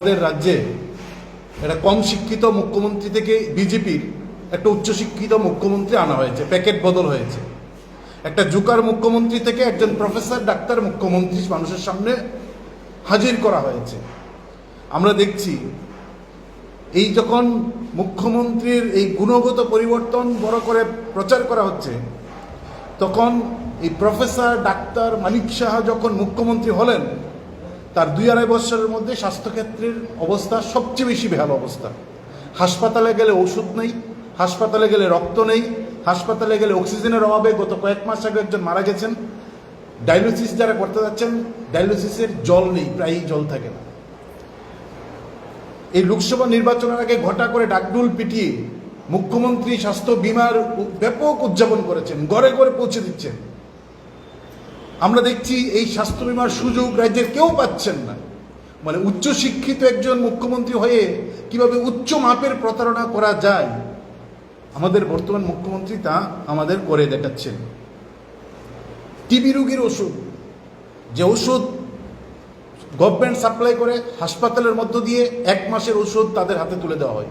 আমাদের রাজ্যে একটা কম শিক্ষিত মুখ্যমন্ত্রী থেকে বিজেপির একটা উচ্চশিক্ষিত মুখ্যমন্ত্রী আনা হয়েছে, প্যাকেট বদল হয়েছে। একটা জুকার মুখ্যমন্ত্রী থেকে একজন প্রফেসর, ডাক্তার, মুখ্যমন্ত্রী মানুষের সামনে হাজির করা হয়েছে। আমরা দেখছি, এই যখন মুখ্যমন্ত্রীর এই গুণগত পরিবর্তন বড় করে প্রচার করা হচ্ছে, তখন এই প্রফেসর, ডাক্তার মানিক সাহা যখন মুখ্যমন্ত্রী হলেন তার দুই আড়াই বছরের মধ্যে স্বাস্থ্যক্ষেত্রের অবস্থা সবচেয়ে বেশি বেহাল অবস্থা। হাসপাতালে গেলে ওষুধ নেই, হাসপাতালে গেলে রক্ত নেই, হাসপাতালে গেলে অক্সিজেনের অভাবে গত কয়েক মাস আগে একজন মারা গেছেন। ডায়ালিসিস যারা করতে যাচ্ছেন, ডায়ালিসিসের জল নেই, প্রায়ই জল থাকে না। এই লোকসভা নির্বাচনের আগে ঘটা করে ডাকডুল পিটিয়ে মুখ্যমন্ত্রী স্বাস্থ্য বিমার ব্যাপক উদযাপন করেছেন ঘরে ঘরে পৌঁছে দিচ্ছেন। আমরা দেখছি এই স্বাস্থ্য বিমার সুযোগ রাজ্যের কেউ পাচ্ছেন না। মানে উচ্চ শিক্ষিত একজন মুখ্যমন্ত্রী হয়ে কীভাবে উচ্চ মাপের প্রতারণা করা যায়, আমাদের বর্তমান মুখ্যমন্ত্রী তা আমাদের করে দেখাচ্ছেন। টিবি রোগীর ওষুধ, যে ওষুধ গভর্নমেন্ট সাপ্লাই করে হাসপাতালের মধ্য দিয়ে এক মাসের ওষুধ তাদের হাতে তুলে দেওয়া হয়।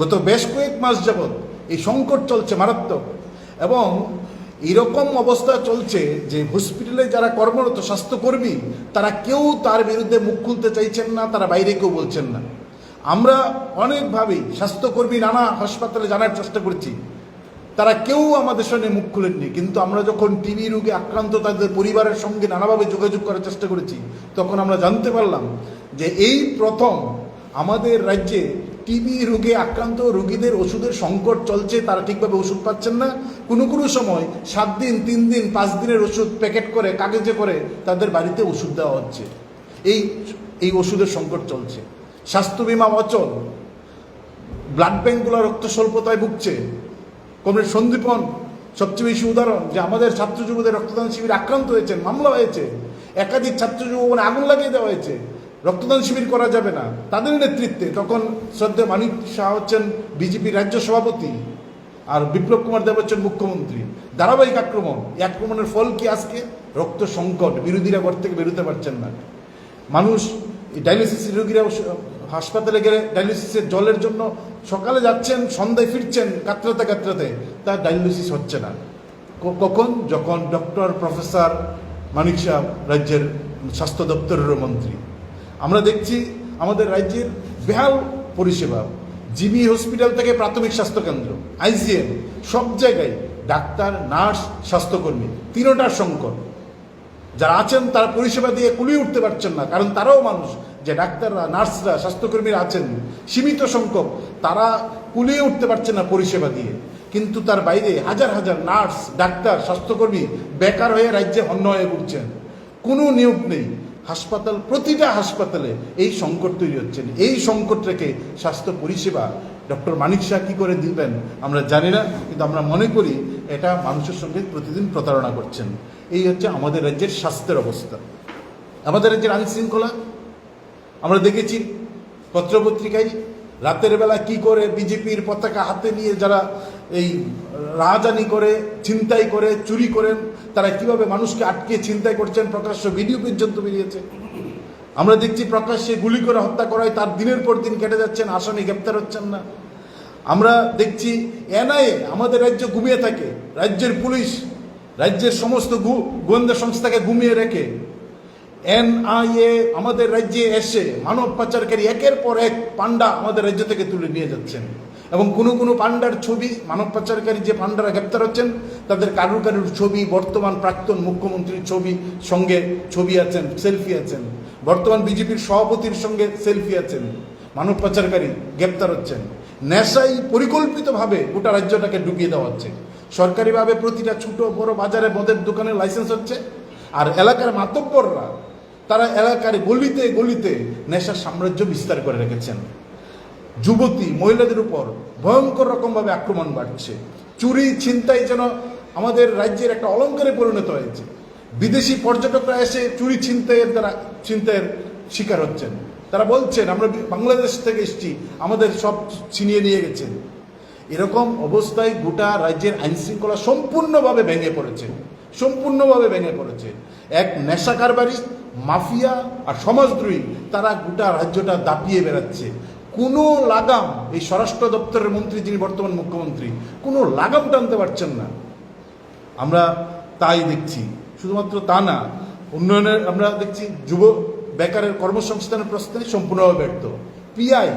গত বেশ কয়েক মাস যাবৎ এই সংকট চলছে মারাত্মক এবং এরকম অবস্থা চলছে যে হসপিটালে যারা কর্মরত, স্বাস্থ্যকর্মী, তারা কেউ তার বিরুদ্ধে মুখ খুলতে চাইছেন না, তারা বাইরে কেউ বলছেন না। আমরা অনেকভাবেই স্বাস্থ্যকর্মী নানা হাসপাতালে জানার চেষ্টা করছি। তারা কেউ আমাদের সঙ্গে মুখ খুলেননি, কিন্তু আমরা যখন টিবি রোগে আক্রান্ত তাদের পরিবারের সঙ্গে নানাভাবে যোগাযোগ করার চেষ্টা করেছি, তখন আমরা জানতে পারলাম যে এই প্রথম আমাদের রাজ্যে টিবি রোগে আক্রান্ত রোগীদের ওষুধের সংকট চলছে, তারা ঠিকভাবে ওষুধ পাচ্ছেন না। কোনো কোনো সময় সাত দিন, তিন দিন, পাঁচ দিনের ওষুধ প্যাকেট করে, কাগজে করে তাদের বাড়িতে ওষুধ দেওয়া হচ্ছে। এই এই ওষুধের সংকট চলছে। স্বাস্থ্য বিমা অচল। ব্লাড ব্যাঙ্কগুলো রক্ত স্বল্পতায় ভুগছে। কমরেড সন্দীপন, সবচেয়ে বেশি উদাহরণ যে আমাদের ছাত্র যুবদের রক্তদান শিবির আক্রান্ত হয়েছেন, মামলা হয়েছে। একাধিক ছাত্র যুব আগুন লাগিয়ে দেওয়া হয়েছে। রক্তদান শিবির করা যাবে না। তাদের নেতৃত্বে তখন শ্রদ্ধা মানিক শাহ হচ্ছেন বিজেপি রাজ্য সভাপতি আর বিপ্লব কুমার দেব হচ্ছেন মুখ্যমন্ত্রী। ধারাবাহিক আক্রমণ, এই আক্রমণের ফল কি আজকে? রক্ত সংকট, বিরোধীরা ঘর থেকে বেরোতে পারছেন না। মানুষ ডায়ালিসিস রোগীরা হাসপাতালে গেলে ডায়ালিসিসের জলের জন্য সকালে যাচ্ছেন, সন্ধ্যায় ফিরছেন, কাতরাতে কাতরাতে। তার ডায়ালিসিস হচ্ছে না। কখন? যখন ডক্টর, প্রফেসর মানিক শাহ, রাজ্যের স্বাস্থ্য দপ্তরের মন্ত্রী। আমরা দেখছি আমাদের রাজ্যের বেহাল পরিষেবা জিবি হসপিটাল থেকে প্রাথমিক স্বাস্থ্যকেন্দ্র আইজিএম সব জায়গায় ডাক্তার, নার্স, স্বাস্থ্যকর্মী, তিনোটার সংকট। যারা আছেন তারা পরিষেবা দিয়ে কুলিয়ে উঠতে পারছেন না, কারণ তারাও মানুষ, যে ডাক্তাররা, নার্সরা, স্বাস্থ্যকর্মীরা আছেন, সীমিত সংখ্যক, তারা কুলিয়ে উঠতে পারছে না পরিষেবা দিয়ে। কিন্তু তার বাইরে হাজার হাজার নার্স, ডাক্তার, স্বাস্থ্যকর্মী বেকার হয়ে রাজ্যে হন্য হয়ে উঠছেন কোনো নিয়োগ নেই। হাসপাতাল, প্রতিটা হাসপাতালে এই সংকট তৈরি হচ্ছেন এই সংকট রেখে স্বাস্থ্য পরিষেবা ডক্টর মানিক শাহ কী করে দিবেন আমরা জানি না, কিন্তু আমরা মনে করি এটা মানুষের সঙ্গে প্রতিদিন প্রতারণা করছেন। এই হচ্ছে আমাদের রাজ্যের স্বাস্থ্যের অবস্থা। আমাদের রাজ্যের আইন শৃঙ্খলা আমরা দেখেছি পত্রপত্রিকায় রাতের বেলা কি করে বিজেপির পতাকা হাতে নিয়ে যারা এই রাহাজানি করে, ছিনতাই করে, চুরি করেন তারা কীভাবে মানুষকে আটকে ছিনতাই করছেন, প্রকাশ্য ভিডিও পর্যন্ত বেরিয়েছে। আমরা দেখছি প্রকাশ্যে গুলি করে হত্যা করায় তার দিনের পর দিন কেটে যাচ্ছেন, আসামি গ্রেপ্তার হচ্ছেন না। আমরা দেখছি এনআইএ আমাদের রাজ্য ঘুমিয়ে থাকে, রাজ্যের পুলিশ, রাজ্যের সমস্ত গোয়েন্দা সংস্থাকে ঘুমিয়ে রেখে এনআইএ আমাদের রাজ্যে এসে মানব পাচারকারী একের পর এক পান্ডা আমাদের রাজ্য থেকে তুলে নিয়ে যাচ্ছেন। এবং কোনো কোনো পান্ডার ছবি, মানব পাচারকারী যে পান্ডারা গ্রেপ্তার হচ্ছেন, তাদের কারুর কারুর ছবি, বর্তমান প্রাক্তন মুখ্যমন্ত্রীর ছবি সঙ্গে ছবি আছেন, সেলফি আছেন। বর্তমান বিজেপির সভাপতির সঙ্গে সেলফি আছেন। মানব পাচারকারী গ্রেপ্তার হচ্ছেন। নেশাই পরিকল্পিতভাবে গোটা রাজ্যটাকে ডুবিয়ে দেওয়া হচ্ছে। সরকারিভাবে প্রতিটা ছোট বড় বাজারে মদের দোকানে লাইসেন্স হচ্ছে। আর এলাকার মাতব্বররা, তারা এলাকার গলিতে গলিতে নেশার সাম্রাজ্য বিস্তার করে রেখেছেন। যুবতী, মহিলাদের উপর ভয়ঙ্কর রকমভাবে আক্রমণ বাড়ছে। চুরি, ছিনতাই যেন আমাদের রাজ্যের একটা অলঙ্কারে পরিণত হয়েছে। বিদেশি পর্যটকরা এসে চুরি, ছিনতাইয়ের দ্বারা, ছিনতাইয়ের শিকার হচ্ছেন। তারা বলছেন, আমরা বাংলাদেশ থেকে এসেছি, আমাদের সব ছিনিয়ে নিয়ে গেছেন। এরকম অবস্থায় গোটা রাজ্যের আইন শৃঙ্খলা সম্পূর্ণভাবে ভেঙে পড়েছে। সম্পূর্ণভাবে ভেঙে পড়েছে। এক নেশা কারবারি মাফিয়া আর সমাজদ্রোহী, তারা গোটা রাজ্যটা দাপিয়ে বেড়াচ্ছে। কোনো লাগাম এই স্বরাষ্ট্র দপ্তরের মন্ত্রী যিনি বর্তমান মুখ্যমন্ত্রী, কোনো লাগাম টানতে পারছেন না। আমরা তাই দেখছি। শুধুমাত্র তা না, উন্নয়নের, আমরা দেখছি যুব বেকারের কর্মসংস্থানের প্রশ্নে সম্পূর্ণভাবে ব্যর্থ। পিআই,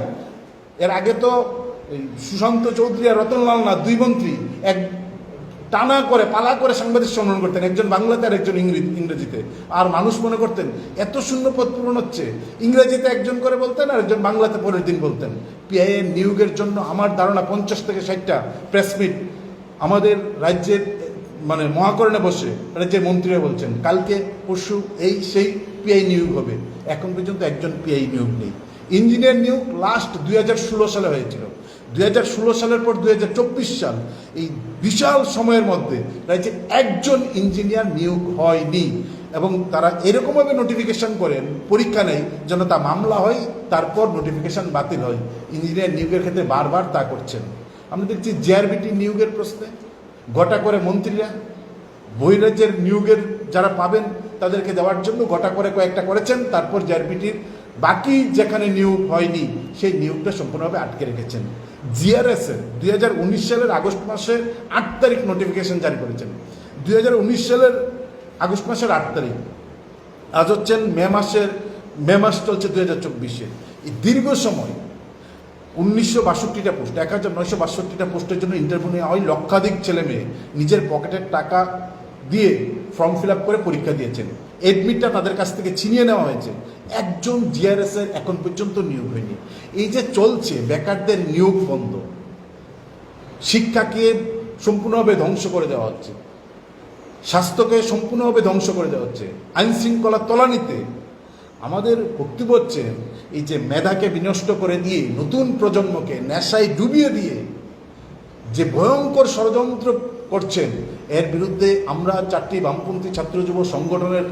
এর আগে তো সুশান্ত চৌধুরী আর রতনলাল না দুই মন্ত্রী, এক টানা করে, পালা করে সাংবাদিক সম্মেলন করতেন। একজন বাংলাতে আর একজন ইংরেজি ইংরেজিতে। আর মানুষ মনে করতেন, এত শূন্য পদ পূরণ হচ্ছে। ইংরেজিতে একজন করে বলতেন আর একজন বাংলাতে পরের দিন বলতেন। পিআই এর নিয়োগের জন্য আমার ধারণা পঞ্চাশ থেকে ষাটটা প্রেসমিট আমাদের রাজ্যের মানে মহাকরণে বসে রাজ্যের মন্ত্রীরা বলছেন, কালকে, পরশু এই সেই পিআই নিয়োগ হবে। এখন পর্যন্ত একজন পিআই নিয়োগ নেই। ইঞ্জিনিয়ার নিয়োগ লাস্ট দুই হাজার ষোলো সালে হয়েছিল। দুই হাজার ষোলো সালের পর দু হাজার চব্বিশ সাল, এই বিশাল সময়ের মধ্যে রাজ্যে একজন ইঞ্জিনিয়ার নিয়োগ হয়নি এবং তারা এরকমভাবে নোটিফিকেশন করেন পরীক্ষা নেই যেন তা মামলা হয়, তারপর নোটিফিকেশন বাতিল হয়। ইঞ্জিনিয়ার নিয়োগের ক্ষেত্রে বারবার তা করছেন। আমরা দেখছি জেআরবিটি নিয়োগের প্রশ্নে, গোটা করে মন্ত্রীরা, বহিরাজ্যের নিয়োগের যারা পাবেন তাদেরকে দেওয়ার জন্য গোটা করে কয়েকটা করেছেন, তারপর জেআরবিটির বাকি যেখানে নিয়োগ হয়নি, সেই নিয়োগটা সম্পূর্ণভাবে আটকে রেখেছেন। জিআরএস এর দুই সালের আগস্ট মাসের আট তারিখ নোটিফিকেশন জারি করেছেন। দুই হাজার উনিশ সালের আগস্ট মাসের আট তারিখ, আজ হচ্ছেন মে মাসের, মে মাস চলছে দুই হাজার চব্বিশে। এই দীর্ঘ সময় উনিশশো বাষট্টিটা পোস্ট, এক হাজার নয়শো বাষট্টিটা পোস্টের জন্য ইন্টারভিউ নেওয়া হয়। লক্ষাধিক ছেলে মেয়ে নিজের পকেটের টাকা দিয়ে ফর্ম ফিল আপ করে পরীক্ষা দিয়েছেন। এডমিটটা তাদের কাছ থেকে ছিনিয়ে নেওয়া হয়েছে। একজন জিআরএস এর এখন পর্যন্ত নিয়োগ হয়নি। এই যে চলছে, বেকারদের নিয়োগ বন্ধ। শিক্ষাকে সম্পূর্ণভাবে ধ্বংস করে দেওয়া হচ্ছে। স্বাস্থ্যকে সম্পূর্ণভাবে ধ্বংস করে দেওয়া হচ্ছে। আইন শৃঙ্খলা তলানিতে। আমাদের বক্তব্য হচ্ছে, এই যে মেধাকে বিনষ্ট করে দিয়ে নতুন প্রজন্মকে নেশায় ডুবিয়ে দিয়ে যে ভয়ঙ্কর ষড়যন্ত্র করছেন, এর বিরুদ্ধে আমরা চারটি বামপন্থী ছাত্র যুব সংগঠনের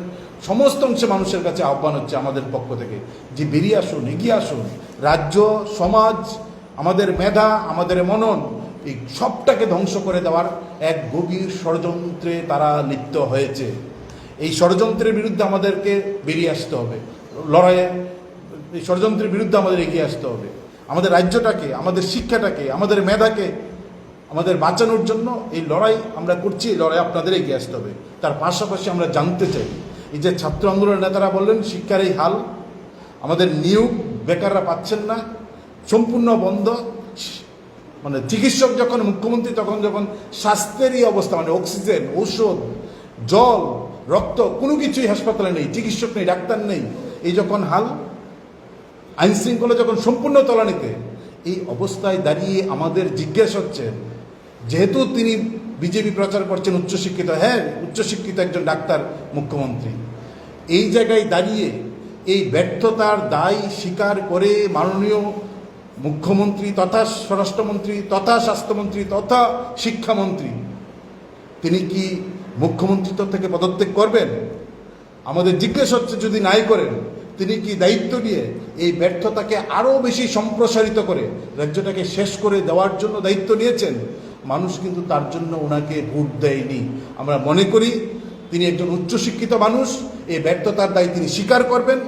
সমস্ত অংশে মানুষের কাছে আহ্বান হচ্ছে আমাদের পক্ষ থেকে যে বেরিয়ে আসুন, এগিয়ে আসুন। রাজ্য, সমাজ, আমাদের মেধা, আমাদের মনন, এই সবটাকে ধ্বংস করে দেওয়ার এক গভীর ষড়যন্ত্রে তারা লিপ্ত হয়েছে। এই ষড়যন্ত্রের বিরুদ্ধে আমাদেরকে বেরিয়ে আসতে হবে। লড়াইয়ে এই ষড়যন্ত্রের বিরুদ্ধে আমাদের এগিয়ে আসতে হবে। আমাদের রাজ্যটাকে, আমাদের শিক্ষাটাকে, আমাদের মেধাকে, আমাদের বাঁচানোর জন্য এই লড়াই আমরা করছি, এই লড়াই আপনাদের এগিয়ে আসতে হবে। তার পাশাপাশি আমরা জানতে চাই এই যে ছাত্র আন্দোলনের নেতারা বললেন, শিক্ষার এই হাল আমাদের নিয়োগ বেকাররা পাচ্ছেন না, সম্পূর্ণ বন্ধ। মানে চিকিৎসক যখন, মুখ্যমন্ত্রী তখন যখন স্বাস্থ্যেরই অবস্থা মানে অক্সিজেন, ঔষধ, জল, রক্ত, কোনো কিছুই হাসপাতালে নেই, চিকিৎসক নেই, ডাক্তার নেই। এই যখন হাল আইন শৃঙ্খলা যখন সম্পূর্ণ তলানিতে, এই অবস্থায় দাঁড়িয়ে আমাদের জিজ্ঞেস হচ্ছে, যেহেতু তিনি বিজেপি প্রচার করছেন উচ্চশিক্ষিত হ্যাঁ উচ্চশিক্ষিত একজন ডাক্তার মুখ্যমন্ত্রী। এই জায়গায় দাঁড়িয়ে এই ব্যর্থতার দায় স্বীকার করে মাননীয় মুখ্যমন্ত্রী তথা স্বরাষ্ট্রমন্ত্রী তথা স্বাস্থ্যমন্ত্রী তথা শিক্ষামন্ত্রী, তিনি কি মুখ্যমন্ত্রিত্ব থেকে পদত্যাগ করবেন? আমাদের জিজ্ঞেস হচ্ছে যদি নাই করেন, তিনি কি দায়িত্ব নিয়ে এই ব্যর্থতাকে আরও বেশি সম্প্রসারিত করে রাজ্যটাকে শেষ করে দেওয়ার জন্য দায়িত্ব নিয়েছেন? মানুষ কিন্তু তার জন্য ওনাকে ভোট দেয়নি। আমরা মনে করি তিনি একজন উচ্চশিক্ষিত মানুষ, এই ব্যর্থতার দায় তিনি স্বীকার করবেন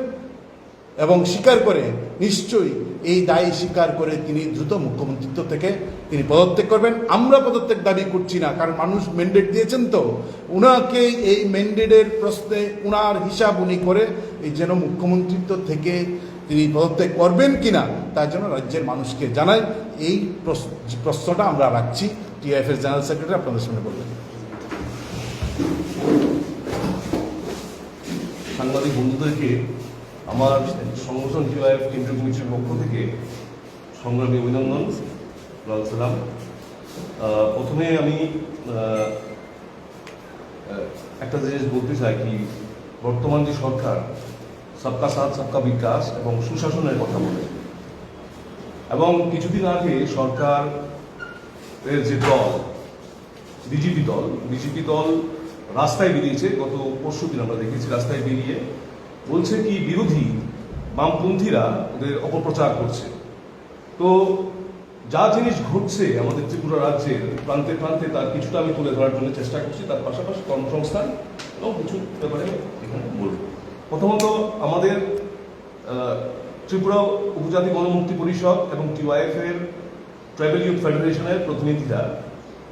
এবং স্বীকার করে নিশ্চয়ই এই দায় স্বীকার করে তিনি দ্রুত মুখ্যমন্ত্রিত্ব থেকে তিনি পদত্যাগ করবেন। আমরা পদত্যাগ দাবি করছি না, কারণ মানুষ ম্যান্ডেট দিয়েছেন তো। উনাকে এই ম্যান্ডেটের প্রশ্নে উনার হিসাব উনি করে এই যেন মুখ্যমন্ত্রিত্ব থেকে তিনি পদত্যাগ করবেন কিনা তার জন্য রাজ্যের মানুষকে জানাই এই প্রশ্ন- প্রশ্নটা আমরা রাখছি টিআইএফ এর জেনারেল সেক্রেটারি আপনাদের সামনে বলবেন। সাংবাদিক বন্ধুদেরকে আমার সংগঠন টিওয়াইএফ কেন্দ্রীয় কমিটির পক্ষ থেকে সংগ্রামী অভিনন্দন, লাল সালাম। প্রথমে আমি একটা জিনিস বলতে চাই কি, বর্তমান যে সরকার, সবকা সাথ, সবকা বিকাশ এবং সুশাসনের কথা বলে। এবং কিছুদিন আগে সরকার যে দল, বিজেপি দল বিজেপি দল রাস্তায় বেরিয়েছে, গত পরশু দিন আমরা দেখেছি রাস্তায় বেরিয়ে বলছে কি বিরোধী বামপন্থীরা ওদের অপপ্রচার করছে। তো যা জিনিস ঘটছে আমাদের ত্রিপুরা রাজ্যের, প্রান্তে প্রান্তে তার কিছুটা আমি তুলে ধরার জন্য চেষ্টা করছি, তার পাশাপাশি কর্মসংস্থান এবং কিছু ব্যাপারে এখানে বলব। প্রথমত আমাদের ত্রিপুরা উপজাতি গণমুক্তি পরিষদ এবং টিওয়াইএফ এর ট্রাইবেল ইউথ ফেডারেশনের প্রতিনিধিরা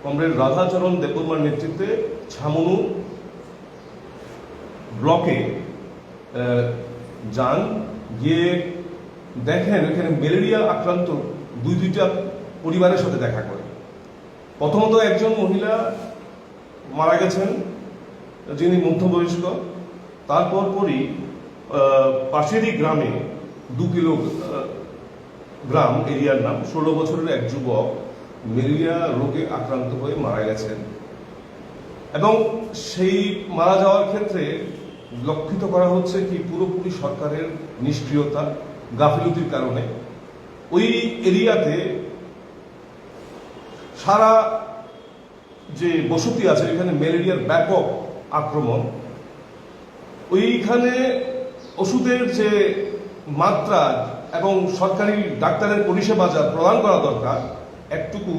কমরেড রাধাচরণ দেববর্মার নেতৃত্বে ছামনু ব্লকে যান। গিয়ে দেখেন এখানে ম্যালেরিয়া আক্রান্ত দুই দুইটা পরিবারের সাথে দেখা করে। প্রথমত একজন মহিলা মারা গেছেন, যিনি মধ্যবয়স্ক। তারপর পরই পাশেরই গ্রামে দু কিলো গ্রাম এরিয়ার নাম। ষোলো বছরের এক যুবক ম্যালেরিয়া রোগে আক্রান্ত হয়ে মারা গেছেন। এবং সেই মারা যাওয়ার ক্ষেত্রে লক্ষিত করা হচ্ছে কি, পুরোপুরি সরকারের নিষ্ক্রিয়তা, গাফিলতির কারণে। ওই এরিয়াতে সারা যে বসতি আছে, এখানে ম্যালেরিয়ার ব্যাপক আক্রমণ। ওইখানে ওষুধের যে মাত্রা এবং সরকারি ডাক্তারের পরিষেবা যা প্রদান করা দরকার, একটুকু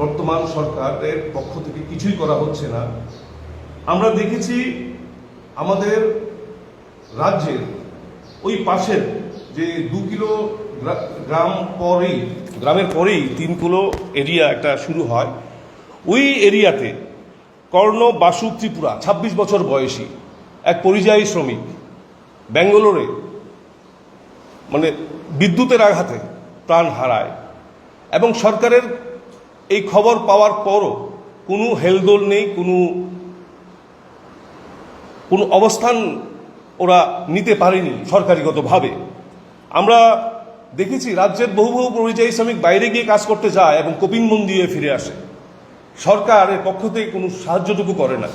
বর্তমান সরকারের পক্ষ থেকে কিছুই করা হচ্ছে না। আমরা দেখেছি আমাদের রাজ্যের ওই পাশের যে দু কিলো গ্রাম পরেই, গ্রামের পরেই তিন কিলো এরিয়া একটা শুরু হয়, ওই এরিয়াতে কর্ণ বাসু ত্রিপুরা ২৬ বছর বয়সী এক পরিযায়ী শ্রমিক, ব্যাঙ্গালোরে মানে বিদ্যুতের আঘাতে প্রাণ হারায়। এবং সরকারের এই খবর পাওয়ার পরও কোনো হেলদোল নেই, কোনো কোনো অবস্থান ওরা নিতে পারেনি সরকারিগতভাবে। আমরা দেখেছি রাজ্যের বহু বহু পরিযায়ী শ্রমিক বাইরে গিয়ে কাজ করতে যায় এবং কপিং মন দিয়ে ফিরে আসে। সরকারের পক্ষ থেকে কোনো সাহায্যটুকু করে না।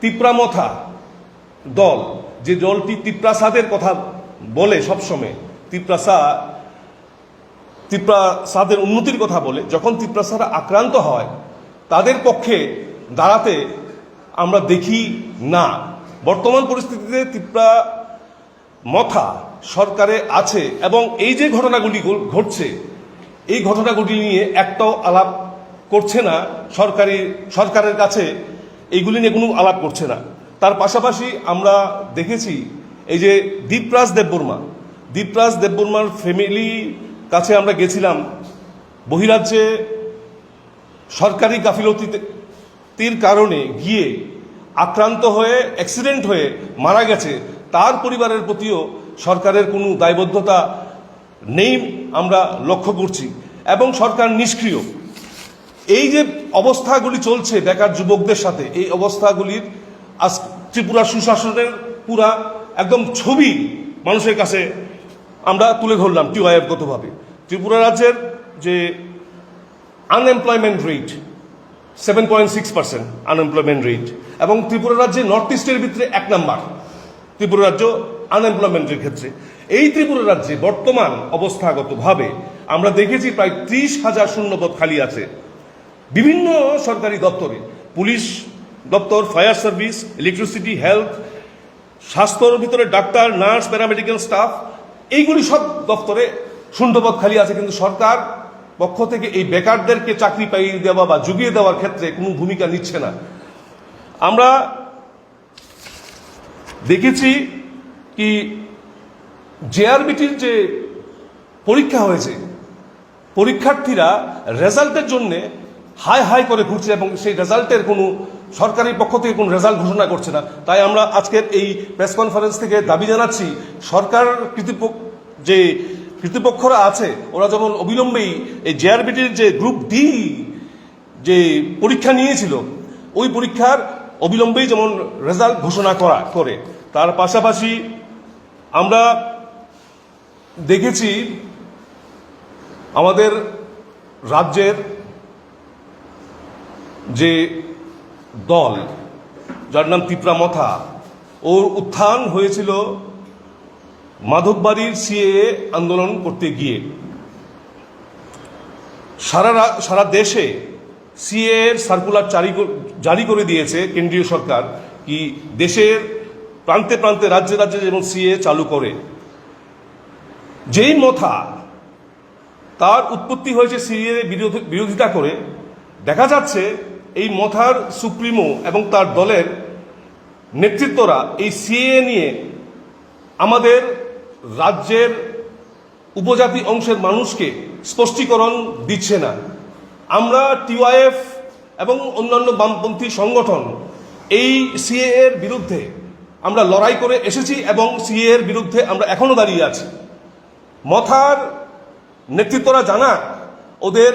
তিপ্রামথা দল যে দলটি তিপ্রাসাদের কথা বলে সবসময় তিপ্রাসা, তিপ্রাসাদের উন্নতির কথা বলে, যখন তিপ্রাসারা আক্রান্ত হয়, তাদের পক্ষে দাঁড়াতে আমরা দেখি না। বর্তমান পরিস্থিতিতে তিপ্রা মথা সরকারে আছে এবং এই যে ঘটনাগুলি ঘটছে, এই ঘটনাগুলি নিয়ে একটাও আলাপ করছে না সরকারি, সরকারের কাছে এইগুলি নিয়ে কোনো আলাপ করছে না। তার পাশাপাশি আমরা দেখেছি এই যে দীপরাজ দেববর্মা দীপরাজ দেববর্মার ফ্যামিলি কাছে আমরা গেছিলাম। বহিরাজ্যে সরকারি গাফিলতিতে তীর কারণে গিয়ে আক্রান্ত হয়ে অ্যাক্সিডেন্ট হয়ে মারা গেছে। তার পরিবারের প্রতিও সরকারের কোনো দায়বদ্ধতা নেই আমরা লক্ষ্য করছি এবং সরকার নিষ্ক্রিয়। এই যে অবস্থাগুলি চলছে বেকার যুবকদের সাথে, এই অবস্থাগুলির আজ ত্রিপুরা সুশাসনের পুরা একদম ছবি মানুষের কাছে আমরা তুলে ধরলাম টিওয়াইএফগতভাবে ত্রিপুরা রাজ্যের যে unemployment rate seven point six percent unemployment rate এবং ত্রিপুরা রাজ্যে নর্থ ইস্টের ভিতরে এক নাম্বার। ত্রিপুরা রাজ্য আনএমপ্লয়মেন্টের ক্ষেত্রে। এই ত্রিপুরা রাজ্যে বর্তমান অবস্থাগতভাবে আমরা দেখেছি প্রায় ত্রিশ হাজার শূন্যপদ খালি আছে। বিভিন্ন সরকারি দপ্তরে, পুলিশ দপ্তর ফায়ার সার্ভিস ইলেকট্রিসিটি হেলথ স্বাস্থ্যর ভিতরে ডাক্তার নার্স প্যারামেডিক্যাল স্টাফ এইগুলি সব দপ্তরে শূন্যপদ খালি আছে, কিন্তু সরকার পক্ষ থেকে এই বেকারদেরকে চাকরি পাইয়ে দেওয়া বা জুগিয়ে দেওয়ার ক্ষেত্রে কোনো ভূমিকা নিচ্ছে না। আমরা দেখেছি কি জেআরবিটির যে পরীক্ষা হয়েছে, পরীক্ষার্থীরা রেজাল্টের জন্যে হাই হাই করে ঘুরছে এবং সেই রেজাল্টের কোনো সরকারি পক্ষ থেকে কোনো রেজাল্ট ঘোষণা করছে না। তাই আমরা আজকের এই প্রেস কনফারেন্স থেকে দাবি জানাচ্ছি, সরকার যে কৃতিপক্ষরা আছে, ওরা যেমন অবিলম্বেই এই জেআরবিটির যে গ্রুপ ডি যে পরীক্ষা নিয়েছিল, ওই পরীক্ষার অবিলম্বেই যেমন রেজাল্ট ঘোষণা করা, করে। তার পাশাপাশি আমরা দেখেছি আমাদের রাজ্যের যে দল, যার নাম তিপ্রামথা ওর উত্থান হয়েছিল মাধববাড়ির সিএএ আন্দোলন করতে গিয়ে। সারা সারা দেশে সিএ এর সার্কুলার জারি জারি করে দিয়েছে কেন্দ্রীয় সরকার কি দেশের প্রান্তে প্রান্তে, রাজ্যে রাজ্যে যেমন সিএ চালু করে। যেই মথা তার উৎপত্তি হয়েছে সিএ বিরোধিতা করে, দেখা যাচ্ছে এই মথার সুপ্রিমো এবং তার দলের নেতৃত্বরা এই সিএ নিয়ে আমাদের রাজ্যের উপজাতি অংশের মানুষকে স্পষ্টীকরণ দিচ্ছে না। আমরা টিওয়াইএফ এবং অন্যান্য বামপন্থী সংগঠন এই সিএ এর বিরুদ্ধে আমরা লড়াই করে এসেছি এবং সিএ এর বিরুদ্ধে আমরা এখনও দাঁড়িয়ে আছি। মথার নেতৃত্বরা জানা ওদের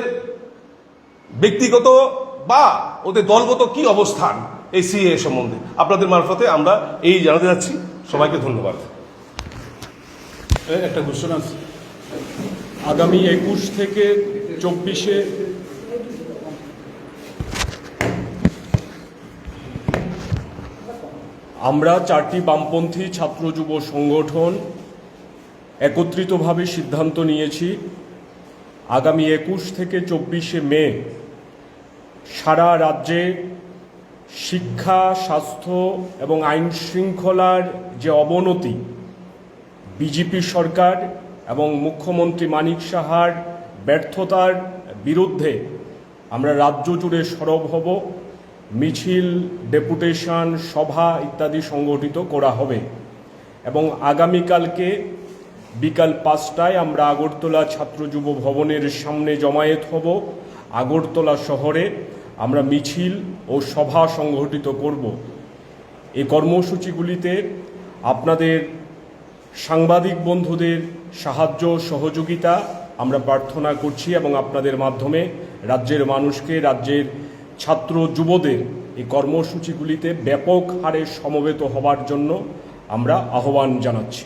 ব্যক্তিগত বা ওদের দলগত কি অবস্থান এই সিএ সম্বন্ধে আপনাদের মারফতে আমরা এই জানাতে যাচ্ছি। সবাইকে ধন্যবাদ। একটা কোশ্চেন আছে। আগামী একুশ থেকে চব্বিশে আমরা চারটি বামপন্থী ছাত্র যুব সংগঠন একত্রিতভাবে সিদ্ধান্ত নিয়েছি। আগামী একুশ থেকে চব্বিশে মে সারা রাজ্যে শিক্ষা, স্বাস্থ্য এবং আইন শৃঙ্খলার যে অবনতি, বিজেপি সরকার এবং মুখ্যমন্ত্রী মানিক সাহার ব্যর্থতার বিরুদ্ধে আমরা রাজ্য জুড়ে সরব হব, মিছিল, ডেপুটেশন, সভা ইত্যাদি সংগঠিত করা হবে এবং আগামীকালকে বিকাল পাঁচটায় আমরা আগরতলা ছাত্র যুব ভবনের সামনে জমায়েত হব। আগরতলা শহরে আমরা মিছিল ও সভা সংগঠিত করব। এই কর্মসূচিগুলিতে আপনাদের সাংবাদিক বন্ধুদের সাহায্য, সহযোগিতা আমরা প্রার্থনা করছি এবং আপনাদের মাধ্যমে রাজ্যের মানুষকে, রাজ্যের ছাত্র যুবদের এই কর্মসূচিগুলিতে ব্যাপক হারে সমবেত হবার জন্য আমরা আহ্বান জানাচ্ছি।